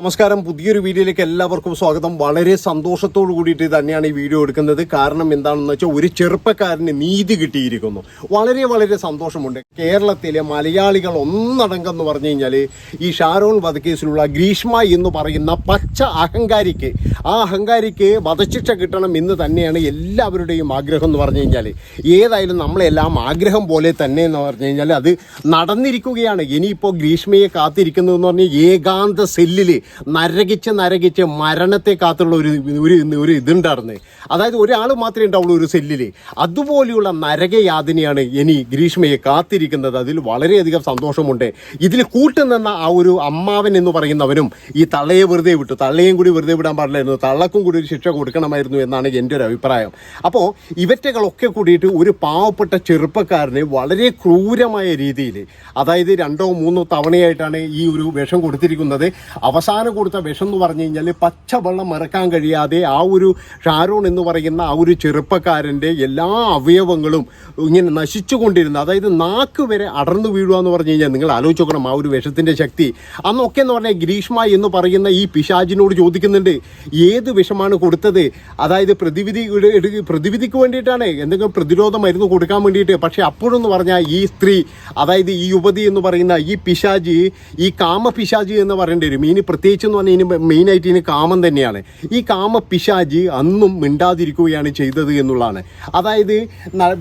നമസ്കാരം. പുതിയൊരു വീഡിയോയിലേക്ക് എല്ലാവർക്കും സ്വാഗതം. വളരെ സന്തോഷത്തോടു കൂടിയിട്ട് തന്നെയാണ് ഈ വീഡിയോ എടുക്കുന്നത്. കാരണം എന്താണെന്ന് വെച്ചാൽ ഒരു ചെറുപ്പക്കാരന് നീതി കിട്ടിയിരിക്കുന്നു. വളരെ വളരെ സന്തോഷമുണ്ട്. കേരളത്തിലെ മലയാളികൾ ഒന്നടങ്കം എന്ന് പറഞ്ഞു കഴിഞ്ഞാൽ ഈ ഷാരോൺ വധക്കേസിലുള്ള ഗ്രീഷ്മ എന്ന് പറയുന്ന പച്ച അഹങ്കാരിക്ക് ആ അഹങ്കാരിക്ക് വധശിക്ഷ കിട്ടണം എന്ന് തന്നെയാണ് എല്ലാവരുടെയും ആഗ്രഹം എന്ന് പറഞ്ഞു കഴിഞ്ഞാൽ. ഏതായാലും നമ്മളെല്ലാം ആഗ്രഹം പോലെ തന്നെ എന്ന് പറഞ്ഞു കഴിഞ്ഞാൽ അത് നടന്നിരിക്കുകയാണ്. ഇനിയിപ്പോൾ ഗ്രീഷ്മയെ കാത്തിരിക്കുന്നതെന്ന് പറഞ്ഞാൽ ഏകാന്ത സെല്ലിൽ നരകിച്ച് നരകിച്ച് മരണത്തെ കാത്തുള്ള ഒരു ഒരു ഒരു ഇതുണ്ടായിരുന്നു അതായത് ഒരാൾ മാത്രമേ ഉണ്ടാവുള്ളൂ ഒരു സെല്ലിൽ അതുപോലെയുള്ള നരകയാതനയാണ് ഇനി ഗ്രീഷ്മയെ കാത്തിരിക്കുന്നത്. അതിൽ വളരെയധികം സന്തോഷമുണ്ട്. ഇതിൽ കൂട്ടുനിന്ന ആ ഒരു അമ്മാവൻ എന്ന് പറയുന്നവനും ഈ തള്ളയെ വെറുതെ വിട്ടു. തള്ളയും കൂടി വെറുതെ വിടാൻ പാടില്ലായിരുന്നു. തള്ളക്കും കൂടി ഒരു ശിക്ഷ കൊടുക്കണമായിരുന്നു എന്നാണ് എന്റെ ഒരു അഭിപ്രായം. അപ്പോൾ ഇവറ്റകളൊക്കെ കൂടിയിട്ട് ഒരു പാവപ്പെട്ട ചെറുപ്പക്കാരനെ വളരെ ക്രൂരമായ രീതിയിൽ അതായത് രണ്ടോ മൂന്നോ തവണയായിട്ടാണ് ഈ ഒരു വിഷം കൊടുത്തിരിക്കുന്നത്. അവസാനം കൊടുത്ത വിഷം എന്ന് പറഞ്ഞു കഴിഞ്ഞാൽ പച്ചവെള്ളം മറക്കാൻ കഴിയാതെ ആ ഒരു ഷാരോൺ എന്ന് പറയുന്ന ആ ഒരു ചെറുപ്പക്കാരന്റെ എല്ലാ അവയവങ്ങളും ഇങ്ങനെ നശിച്ചുകൊണ്ടിരുന്നു അതായത് നാക്ക് വരെ അടർന്നു വീഴുക എന്ന് പറഞ്ഞു കഴിഞ്ഞാൽ നിങ്ങൾ ആലോചിച്ച് നോക്കണം ആ ഒരു വിഷത്തിന്റെ ശക്തി. അന്നൊക്കെ എന്ന് പറഞ്ഞാൽ ഗ്രീഷ്മ എന്ന് പറയുന്ന ഈ പിശാജിനോട് ചോദിക്കുന്നുണ്ട് ഏത് വിഷമാണ് കൊടുത്തത്? അതായത് പ്രതിവിധി പ്രതിവിധിക്ക് വേണ്ടിയിട്ടാണ് എന്തെങ്കിലും പ്രതിരോധ മരുന്ന് കൊടുക്കാൻ വേണ്ടിയിട്ട്. പക്ഷേ അപ്പോഴെന്ന് പറഞ്ഞാൽ ഈ സ്ത്രീ അതായത് ഈ യുവതി എന്ന് പറയുന്ന ഈ പിശാജി ഈ കാമ പിശാജി എന്ന് പറയേണ്ടി വരും. ഇനി പ്രത്യേകിച്ച് എന്ന് പറഞ്ഞാൽ ഇനി മെയിനായിട്ട് ഇതിന് കാമം തന്നെയാണ്. ഈ കാമ പിശാജി അന്നും മിണ്ടാതിരിക്കുകയാണ് ചെയ്തത് എന്നുള്ളതാണ്. അതായത്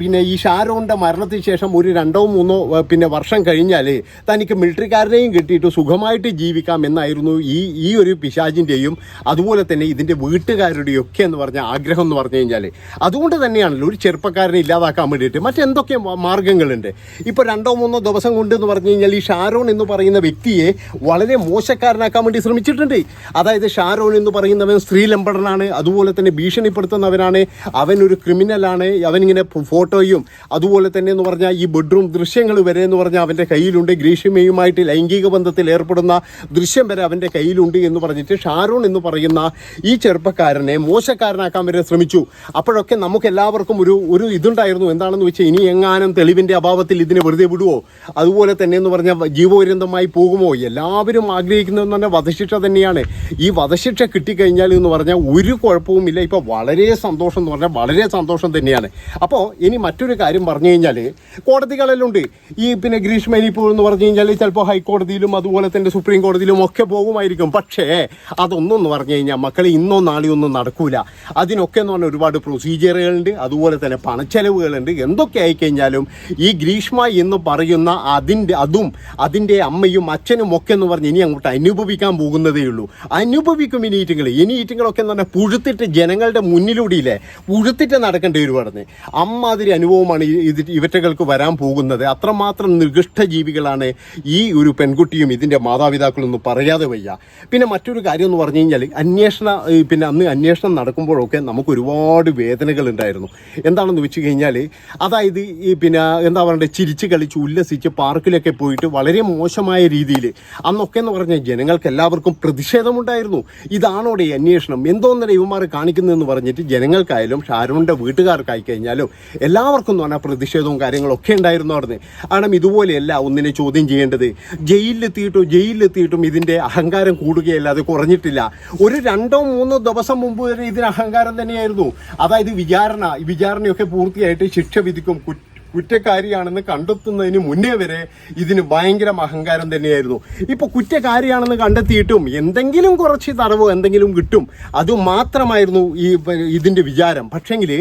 പിന്നെ ഈ ഷാരോന്റെ മരണത്തിന് ശേഷം ഒരു രണ്ടോ മൂന്നോ പിന്നെ വർഷം കഴിഞ്ഞാൽ തനിക്ക് മിലിറ്ററിക്കാരനെയും കിട്ടിയിട്ട് സുഖമായിട്ട് ജീവിക്കാം എന്നായിരുന്നു ഈ ഈ ഒരു പിശാജിന്റെയും അതുപോലെ തന്നെ ഇതിന്റെ വീട്ടുകാരുടെയും ഒക്കെ എന്ന് പറഞ്ഞ ആഗ്രഹം എന്ന് പറഞ്ഞു കഴിഞ്ഞാൽ അതുകൊണ്ട് തന്നെയാണല്ലോ ഒരു ചെറുപ്പക്കാരനെ ഇല്ലാതാക്കാൻ വേണ്ടിയിട്ട് മറ്റെന്തൊക്കെ മാർഗങ്ങളുണ്ട്. ഇപ്പോൾ രണ്ടോ മൂന്നോ ദിവസം കൊണ്ട് എന്ന് പറഞ്ഞു കഴിഞ്ഞാൽ ഈ ഷാരോൺ എന്ന് പറയുന്ന വ്യക്തിയെ വളരെ മോശക്കാരനാക്കാൻ വേണ്ടി ശ്രമിച്ചിട്ടുണ്ട്. അതായത് ഷാരോൺ എന്ന് പറയുന്നവൻ സ്ത്രീ ലംബടനാണ് അതുപോലെ തന്നെ ഭീഷണിപ്പെടുത്തുന്നവനാണ് അവൻ ഒരു ക്രിമിനലാണ് അവനിങ്ങനെ ഫോട്ടോയും അതുപോലെ തന്നെ എന്ന് പറഞ്ഞാൽ ഈ ബെഡ്റൂം ദൃശ്യങ്ങൾ വരെ എന്ന് പറഞ്ഞാൽ അവന്റെ കയ്യിലുണ്ട്. ഗ്രീഷ്മയുമായിട്ട് ലൈംഗിക ബന്ധത്തിൽ ഏർപ്പെടുന്ന ദൃശ്യം വരെ അവന്റെ കയ്യിലുണ്ട് എന്ന് പറഞ്ഞിട്ട് ഷാരോൺ എന്ന് പറയുന്ന ഈ ചെറുപ്പക്കാരനെ മോശക്കാരനാക്കാൻ വരെ ശ്രമിച്ചു. അപ്പോഴൊക്കെ നമുക്ക് എല്ലാവർക്കും ഒരു ഒരു ഇതുണ്ടായിരുന്നു. എന്താണെന്ന് വെച്ചാൽ ഇനി എങ്ങാനും തെളിവിന്റെ അഭാവത്തിൽ ഇതിനെ വെറുതെ വിടുവോ? അതുപോലെ തന്നെ എന്ന് പറഞ്ഞാൽ ജീവപര്യന്തമായി പോകുമോ? എല്ലാവരും ആഗ്രഹിക്കുന്നതെന്ന് പറഞ്ഞാൽ വധശിക്ഷ തന്നെയാണ്. ഈ വധശിക്ഷ കിട്ടിക്കഴിഞ്ഞാൽ എന്ന് പറഞ്ഞാൽ ഒരു കുഴപ്പവുമില്ല. ഇപ്പോൾ വളരെ സന്തോഷം എന്ന് പറഞ്ഞാൽ വളരെ സന്തോഷം തന്നെയാണ്. അപ്പോൾ ഇനി മറ്റൊരു കാര്യം പറഞ്ഞു കഴിഞ്ഞാൽ കോടതികളിലുണ്ട്. ഈ പിന്നെ ഗ്രീഷ്മ ഇനിയിപ്പോൾ എന്ന് പറഞ്ഞു കഴിഞ്ഞാൽ ചിലപ്പോൾ ഹൈക്കോടതിയിലും അതുപോലെ തന്നെ സുപ്രീം കോടതിയിലും ഒക്കെ പോകുമായിരിക്കും. പക്ഷേ അതൊന്നും എന്ന് പറഞ്ഞു കഴിഞ്ഞാൽ മക്കളെ ഇന്നോ നാളെയോ ഒന്നും നടക്കൂല. അതിനൊക്കെ എന്ന് പറഞ്ഞാൽ ഒരുപാട് പ്രൊസീജിയറുകളുണ്ട്. അതുപോലെ തന്നെ പണച്ചെലവുകളുണ്ട്. എന്തൊക്കെ ആയിക്കഴിഞ്ഞാലും ഈ ഗ്രീഷ്മ എന്ന് പറയുന്ന അതിന്റെ അതും അതിന്റെ അമ്മയും അച്ഛനും ഒക്കെ എന്ന് പറഞ്ഞ് ഇനി അങ്ങോട്ട് അനുഭവിക്കാൻ പോകുന്നതേ ഉള്ളൂ അനുഭവിക്കും ഇനി ഈറ്റുകൾ ഇനി ഈറ്റുകളൊക്കെ എന്ന് പറഞ്ഞാൽ പുഴുത്തിട്ട് ജനങ്ങളുടെ മുന്നിലൂടെയില്ലേ പുഴുത്തിട്ട് നടക്കേണ്ടി വരും പറഞ്ഞ് അമ്മാതിരി അനുഭവമാണ് ഇത് ഇവറ്റകൾക്ക് വരാൻ പോകുന്നത്. അത്രമാത്രം നികൃഷ്ട ജീവികളാണ് ഈ ഒരു പെൺകുട്ടിയും ഇതിന്റെ മാതാപിതാക്കളൊന്നും പറയാതെ വയ്യ. പിന്നെ മറ്റൊരു കാര്യം എന്ന് പറഞ്ഞു കഴിഞ്ഞാൽ അന്വേഷണ പിന്നെ അന്ന് അന്വേഷണം നടക്കുമ്പോഴൊക്കെ നമുക്ക് ഒരുപാട് വേദനകൾ ഉണ്ടായിരുന്നു. എന്താണെന്ന് വെച്ച് കഴിഞ്ഞാൽ അതായത് ഈ പിന്നെ എന്താ പറയണ്ടേ ചിരിച്ച് കളിച്ച് ഉല്ലസിച്ച് പാർക്കിലൊക്കെ പോയിട്ട് വളരെ മോശമായ രീതിയിൽ അന്നൊക്കെ എന്ന് പറഞ്ഞാൽ ജനങ്ങൾക്ക് എല്ലാവർക്കും പ്രതിഷേധമുണ്ടായിരുന്നു. ഇതാണോടെ അന്വേഷണം. എന്തോന്നര ഇവന്മാർ കാണിക്കുന്നതെന്ന് പറഞ്ഞിട്ട് ജനങ്ങൾക്കായാലും ഷാരൂണിന്റെ വീട്ടുകാർക്കായി കഴിഞ്ഞാലും എല്ലാവർക്കും എന്ന് പറഞ്ഞാൽ പ്രതിഷേധവും കാര്യങ്ങളൊക്കെ ഉണ്ടായിരുന്നു അവിടെ കാരണം ഇതുപോലെയല്ല ഒന്നിനെ ചോദ്യം ചെയ്യേണ്ടത്. ജയിലിലെത്തിയിട്ടും ജയിലിലെത്തിയിട്ടും ഇതിന്റെ അഹങ്കാരം കൂടുകയല്ലാതെ കുറഞ്ഞിട്ടില്ല. ഒരു രണ്ടോ മൂന്നോ ദിവസം മുമ്പ് വരെ ഇതിന് അഹങ്കാരം തന്നെയായിരുന്നു. അതായത് വിചാരണ വിചാരണയൊക്കെ പൂർത്തിയായിട്ട് ശിക്ഷ വിധിക്കും കുറ്റക്കാരിയാണെന്ന് കണ്ടെത്തുന്നതിന് മുന്നേ വരെ ഇതിന് ഭയങ്കര അഹങ്കാരം തന്നെയായിരുന്നു. ഇപ്പൊ കുറ്റക്കാരിയാണെന്ന് കണ്ടെത്തിയിട്ടും എന്തെങ്കിലും കുറച്ച് തടവ് എന്തെങ്കിലും കിട്ടും അത് മാത്രമായിരുന്നു ഈ ഇതിന്റെ വിചാരം. പക്ഷെങ്കിൽ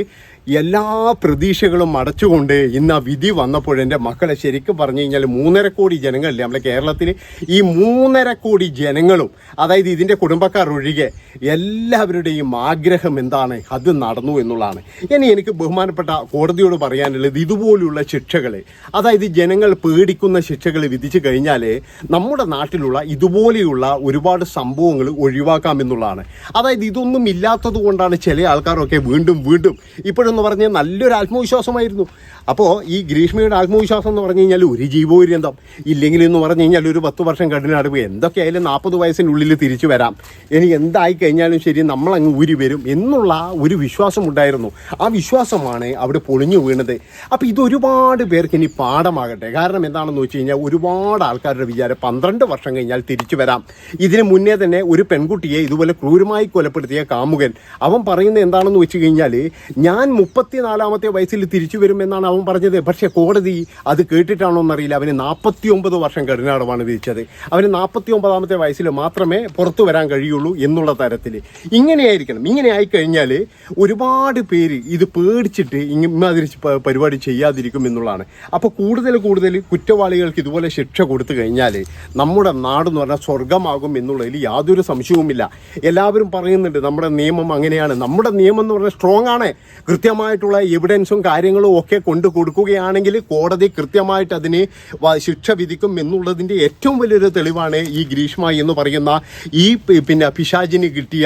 എല്ലാ പ്രതീക്ഷകളും അടച്ചുകൊണ്ട് ഇന്ന് ആ വിധി വന്നപ്പോൾ എന്റെ മക്കളെ ശരിക്കും പറഞ്ഞു കഴിഞ്ഞാൽ മൂന്നര കോടി ജനങ്ങളില്ലേ നമ്മുടെ കേരളത്തിൽ? ഈ മൂന്നര കോടി ജനങ്ങളും അതായത് ഇതിന്റെ കുടുംബക്കാർ ഒഴികെ എല്ലാവരുടെയും ആഗ്രഹം എന്താണ്? അത് നടന്നു എന്നുള്ളതാണ്. ഇനി എനിക്ക് ബഹുമാനപ്പെട്ട കോടതിയോട് പറയാനുള്ളത് ഇതുപോലുള്ള ശിക്ഷകൾ അതായത് ജനങ്ങൾ പേടിക്കുന്ന ശിക്ഷകൾ വിധിച്ചു കഴിഞ്ഞാൽ നമ്മുടെ നാട്ടിലുള്ള ഇതുപോലെയുള്ള ഒരുപാട് സംഭവങ്ങൾ ഒഴിവാക്കാം എന്നുള്ളതാണ്. അതായത് ഇതൊന്നും ഇല്ലാത്തത് കൊണ്ടാണ് ചില ആൾക്കാരൊക്കെ വീണ്ടും വീണ്ടും ഇപ്പോഴെന്ന് എന്ന് പറഞ്ഞാൽ നല്ലൊരു ആത്മവിശ്വാസമായിരുന്നു. അപ്പോൾ ഈ ഗ്രീഷ്മയുടെ ആത്മവിശ്വാസം എന്ന് പറഞ്ഞു കഴിഞ്ഞാൽ ഒരു ജീവപര്യന്തം. ഇല്ലെങ്കിൽ എന്ന് പറഞ്ഞു കഴിഞ്ഞാൽ ഒരു പത്ത് വർഷം കഠിനടവ് എന്തൊക്കെയായാലും നാൽപ്പത് വയസ്സിനുള്ളിൽ തിരിച്ചു വരാം. ഇനി എന്തായി കഴിഞ്ഞാലും ശരി നമ്മളങ്ങ് ഊരി വരും എന്നുള്ള ഒരു വിശ്വാസം ഉണ്ടായിരുന്നു. ആ വിശ്വാസമാണ് അവിടെ പൊളിഞ്ഞു വീണത്. അപ്പോൾ ഇതൊരുപാട് പേർക്ക് ഇനി പാഠമാകട്ടെ. കാരണം എന്താണെന്ന് വെച്ച് കഴിഞ്ഞാൽ ഒരുപാട് ആൾക്കാരുടെ വിചാരം പന്ത്രണ്ട് വർഷം കഴിഞ്ഞാൽ തിരിച്ചു വരാം. ഇതിന് മുന്നേ തന്നെ ഒരു പെൺകുട്ടിയെ ഇതുപോലെ ക്രൂരമായി കൊലപ്പെടുത്തിയ കാമുകൻ. അവൻ പറയുന്നത് എന്താണെന്ന് വെച്ച് കഴിഞ്ഞാൽ ഞാൻ മുപ്പത്തിനാലാമത്തെ വയസ്സിൽ തിരിച്ചു വരുമെന്നാണ് അവൻ പറഞ്ഞത്. പക്ഷേ കോടതി അത് കേട്ടിട്ടാണോ എന്നറിയില്ല. അവന് നാൽപ്പത്തി ഒമ്പത് വർഷം കഠിനാടമാണ് വിധിച്ചത്. അവന് നാൽപ്പത്തി ഒമ്പതാമത്തെ വയസ്സിൽ മാത്രമേ പുറത്തു വരാൻ കഴിയുള്ളൂ എന്നുള്ള തരത്തിൽ. ഇങ്ങനെയായിരിക്കണം. ഇങ്ങനെ ആയിക്കഴിഞ്ഞാൽ ഒരുപാട് പേര് ഇത് പേടിച്ചിട്ട് ഇമാതിരി പരിപാടി ചെയ്യാതിരിക്കും എന്നുള്ളതാണ്. അപ്പോൾ കൂടുതൽ കൂടുതൽ കുറ്റവാളികൾക്ക് ഇതുപോലെ ശിക്ഷ കൊടുത്തു കഴിഞ്ഞാൽ നമ്മുടെ നാടെന്ന് പറഞ്ഞാൽ സ്വർഗമാകും എന്നുള്ളതിൽ യാതൊരു സംശയവുമില്ല. എല്ലാവരും പറയുന്നുണ്ട് നമ്മുടെ നിയമം അങ്ങനെയാണ്. നമ്മുടെ നിയമം എന്ന് പറഞ്ഞാൽ സ്ട്രോങ് ആണ്. കൃത്യമായിട്ടുള്ള എവിഡൻസും കാര്യങ്ങളും ഒക്കെ കൊണ്ടു കൊടുക്കുകയാണെങ്കിൽ കോടതി കൃത്യമായിട്ട് അതിന് ശിക്ഷ വിധിക്കും എന്നുള്ളതിന്റെ ഏറ്റവും വലിയൊരു തെളിവാണ് ഈ ഗ്രീഷ്മ എന്ന് പറയുന്ന ഈ പിന്നെ പിശാചിന് കിട്ടിയ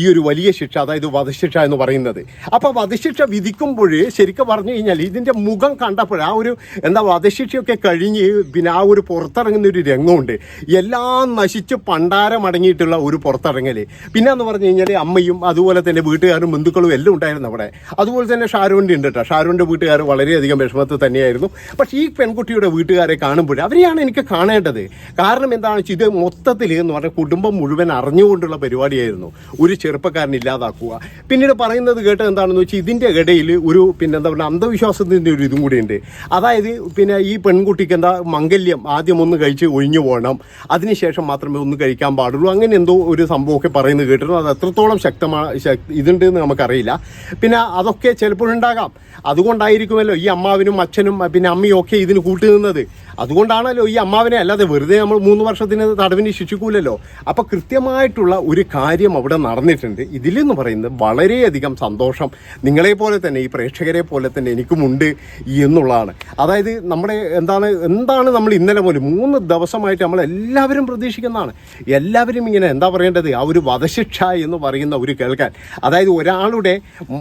ഈ ഒരു വലിയ ശിക്ഷ അതായത് വധശിക്ഷ എന്ന് പറയുന്നത്. അപ്പോൾ വധശിക്ഷ വിധിക്കുമ്പോൾ ശരിക്കും പറഞ്ഞു കഴിഞ്ഞാൽ ഇതിന്റെ മുഖം കണ്ടപ്പോൾ ആ ഒരു എന്താ വധശിക്ഷയൊക്കെ കഴിഞ്ഞ് പിന്നെ ആ ഒരു പുറത്തിറങ്ങുന്ന ഒരു രംഗമുണ്ട്. എല്ലാം നശിച്ച് പണ്ടാരമടങ്ങിയിട്ടുള്ള ഒരു പുറത്തിറങ്ങൽ പിന്നെ എന്ന് പറഞ്ഞു കഴിഞ്ഞാൽ അമ്മയും അതുപോലെ തന്നെ വീട്ടുകാരും ബന്ധുക്കളും എല്ലാം ഉണ്ടായിരുന്നു അവിടെ. അതുപോലെ തന്നെ ഷാരൂന്റെ ഉണ്ട് കേട്ടോ. ഷാരൂന്റെ വീട്ടുകാർ വളരെയധികം വിഷമത്തിൽ തന്നെയായിരുന്നു. പക്ഷേ ഈ പെൺകുട്ടിയുടെ വീട്ടുകാരെ കാണുമ്പോൾ അവരെയാണ് എനിക്ക് കാണേണ്ടത്. കാരണം എന്താണെന്ന് വെച്ചാൽ ഇത് മൊത്തത്തിൽ എന്ന് പറഞ്ഞാൽ കുടുംബം മുഴുവൻ അറിഞ്ഞുകൊണ്ടുള്ള പരിപാടിയായിരുന്നു. ഒരു ചെറുപ്പക്കാരൻ ഇല്ലാതാക്കുക. പിന്നീട് പറയുന്നത് കേട്ടത് എന്താണെന്ന് വെച്ചാൽ ഇതിന്റെ ഇടയിൽ ഒരു പിന്നെ എന്താ പറയുക അന്ധവിശ്വാസത്തിന്റെ ഒരു ഇതും കൂടിയുണ്ട്. അതായത് പിന്നെ ഈ പെൺകുട്ടിക്ക് എന്താ മംഗല്യം ആദ്യം ഒന്ന് കഴിച്ച് ഒഴിഞ്ഞു പോകണം. അതിനുശേഷം മാത്രമേ ഒന്ന് കഴിക്കാൻ പാടുള്ളൂ. അങ്ങനെ എന്തോ ഒരു സംഭവമൊക്കെ പറയുന്നത് കേട്ടിരുന്നു. അത് എത്രത്തോളം ശക്തമാണ് ശക്തി ഇതുണ്ട് എന്ന് നമുക്കറിയില്ല. പിന്നെ അതൊക്കെ ചിലപ്പോഴുണ്ടാകാം അതുകൊണ്ടായിരിക്കുമല്ലോ ഈ അമ്മാവിനും അച്ഛനും പിന്നെ അമ്മയും ഒക്കെ ഇതിന് കൂട്ടുനിന്നത് അതുകൊണ്ടാണല്ലോ ഈ അമ്മാവിനെ അല്ലാതെ വെറുതെ നമ്മൾ മൂന്ന് വർഷത്തിന് തടവിന് ശിക്ഷിക്കൂലല്ലോ. അപ്പോൾ കൃത്യമായിട്ടുള്ള ഒരു കാര്യം അവിടെ നടന്നിട്ടുണ്ട്. ഇതിലെന്ന് പറയുന്നത് വളരെയധികം സന്തോഷം നിങ്ങളെ പോലെ തന്നെ ഈ പ്രേക്ഷകരെ പോലെ തന്നെ എനിക്കുമുണ്ട് എന്നുള്ളതാണ്. അതായത് നമ്മുടെ എന്താണ് എന്താണ് നമ്മൾ ഇന്നലെ പോലും മൂന്ന് ദിവസമായിട്ട് നമ്മൾ എല്ലാവരും പ്രതീക്ഷിക്കുന്നതാണ്. എല്ലാവരും ഇങ്ങനെ എന്താ പറയേണ്ടത്? ആ ഒരു വധശിക്ഷ എന്ന് പറയുന്ന ഒരു കേൾക്കാൻ. അതായത് ഒരാളുടെ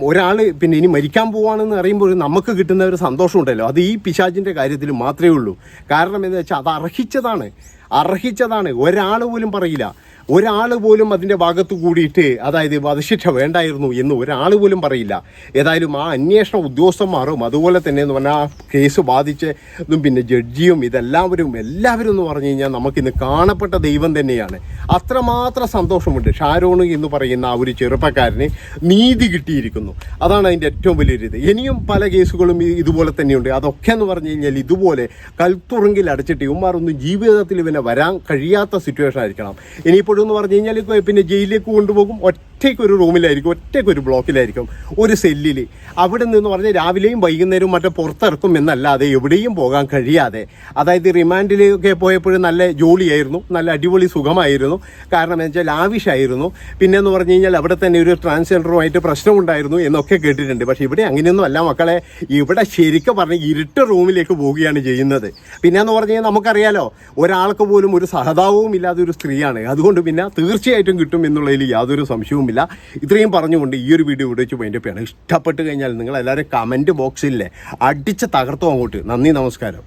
ഒരാൾ പിന്നെ ഇനി മരിക്കാൻ പോവാണെന്ന് അറിയുമ്പോൾ നമുക്ക് കിട്ടുന്ന ഒരു സന്തോഷമുണ്ടല്ലോ. അത് ഈ പിശാചിന്റെ കാര്യത്തിൽ മാത്രമേ ഉള്ളൂ. കാരണം എന്താ വെച്ചാൽ അത് അർഹിച്ചതാണ്. അർഹിച്ചതാണ്. ഒരാൾ പോലും പറയില്ല. ഒരാൾ പോലും അതിന്റെ ഭാഗത്ത് കൂടിയിട്ട് അതായത് വധശിക്ഷ വേണ്ടായിരുന്നു എന്ന് ഒരാൾ പോലും പറയില്ല. ഏതായാലും ആ അന്വേഷണ ഉദ്യോഗസ്ഥന്മാരും അതുപോലെ തന്നെ എന്ന് പറഞ്ഞാൽ ആ കേസ് ബാധിച്ചതും പിന്നെ ജഡ്ജിയും ഇതെല്ലാവരും എല്ലാവരും എന്ന് പറഞ്ഞു കഴിഞ്ഞാൽ നമുക്കിന്ന് കാണപ്പെട്ട ദൈവം തന്നെയാണ്. അത്രമാത്രം സന്തോഷമുണ്ട്. ഷാരോണ് എന്ന് പറയുന്ന ആ ഒരു ചെറുപ്പക്കാരന് നീതി കിട്ടിയിരിക്കുന്നു. അതാണ് അതിന്റെ ഏറ്റവും വലിയൊരു ഇത്. ഇനിയും പല കേസുകളും ഇതുപോലെ തന്നെയുണ്ട്. അതൊക്കെ എന്ന് പറഞ്ഞു കഴിഞ്ഞാൽ ഇതുപോലെ കൽത്തുറുങ്കിൽ അടച്ചിട്ട് ഇവന്മാരൊന്നും ജീവിതത്തിൽ പിന്നെ വരാൻ കഴിയാത്ത സിറ്റുവേഷൻ ആയിരിക്കണം. ഇനിയിപ്പോഴും എന്ന് പറഞ്ഞു കഴിഞ്ഞാൽ പിന്നെ ജയിലിലേക്ക് കൊണ്ടുപോകും ഒറ്റയ്ക്ക് ഒരു റൂമിലായിരിക്കും ഒറ്റയ്ക്ക് ഒരു ബ്ലോക്കിലായിരിക്കും ഒരു സെല്ലിൽ അവിടെ നിന്ന് പറഞ്ഞാൽ രാവിലെയും വൈകുന്നേരവും മറ്റേ പുറത്തിറക്കും എന്നല്ലാതെ എവിടെയും പോകാൻ കഴിയാതെ. അതായത് റിമാൻഡിലൊക്കെ പോയപ്പോഴും നല്ല ജോലിയായിരുന്നു നല്ല അടിപൊളി സുഖമായിരുന്നു. കാരണം എന്ന് വെച്ചാൽ ആവശ്യമായിരുന്നു. പിന്നെ എന്ന് പറഞ്ഞു കഴിഞ്ഞാൽ അവിടെ തന്നെ ഒരു ട്രാൻസ്ജെൻഡറുമായിട്ട് പ്രശ്നമുണ്ടായിരുന്നു എന്നൊക്കെ കേട്ടിട്ടുണ്ട്. പക്ഷേ ഇവിടെ അങ്ങനെയൊന്നും അല്ല മക്കളെ. ഇവിടെ ശരിക്കും പറഞ്ഞ ഇരുട്ട് റൂമിലേക്ക് പോവുകയാണ് ചെയ്യുന്നത്. പിന്നെ എന്ന് പറഞ്ഞു കഴിഞ്ഞാൽ നമുക്കറിയാലോ ഒരാൾക്ക് പോലും ഒരു സഹതാവും ഇല്ലാത്ത ഒരു സ്ത്രീയാണ്. അതുകൊണ്ട് പിന്നെ തീർച്ചയായിട്ടും കിട്ടും എന്നുള്ളതിൽ യാതൊരു സംശയവുമില്ല ഇത്രയും പറഞ്ഞുകൊണ്ട് ഈ ഒരു വീഡിയോ ഇവിടെ വെച്ച് മൈൻഡപ്പ് ചെയ്യണം. ഇഷ്ടപ്പെട്ട് കഴിഞ്ഞാൽ നിങ്ങൾ എല്ലാവരും കമന്റ് ബോക്സിലെ അടിച്ച് തകർത്തോ അങ്ങോട്ട്. നന്ദി നമസ്കാരം.